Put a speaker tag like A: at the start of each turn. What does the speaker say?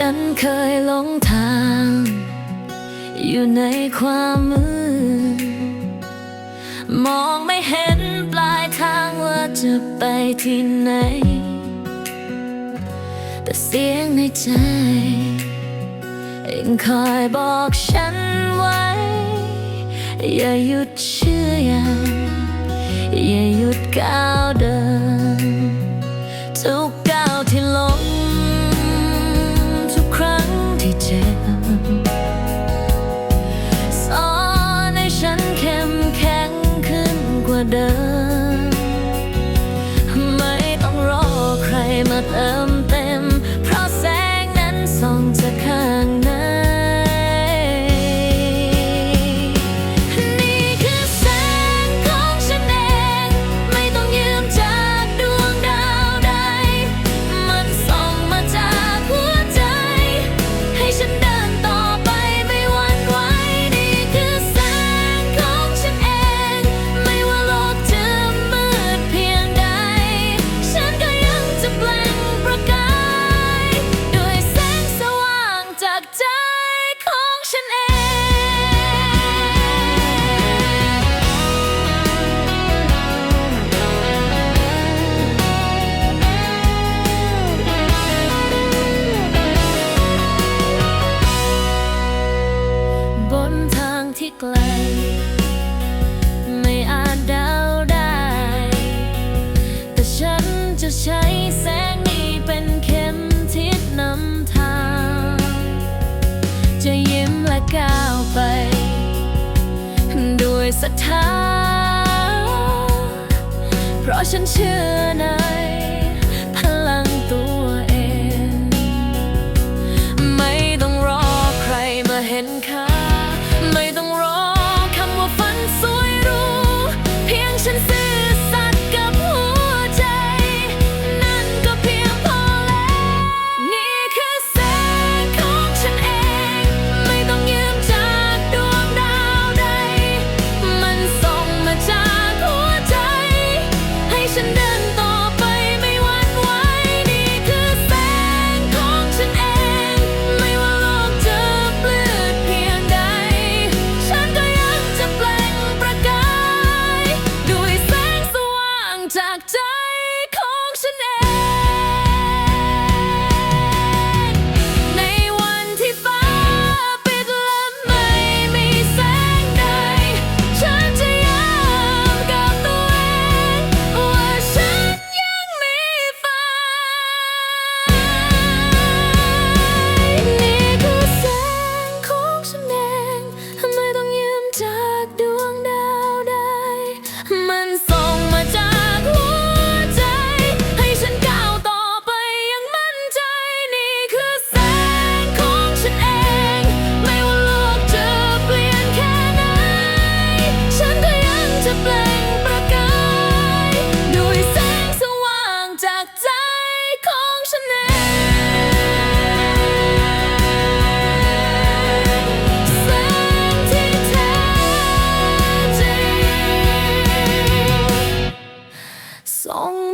A: ฉันเคยหลงทาง อยู่ในความมืดมองไม่เห็นปลายทางว่าจะไปที่ไหน แต่เสียงในใจเองคอยบอกฉันไว้ อย่าหยุดเชื่ออย่าหยุดก้าวเดิน จะยิ้มและก้าวไป ด้วยศรัทธา เพราะฉันเชื่อในพลังตัวเอง ไม่ต้องรอใครมาเห็นค่าไม่ Oh.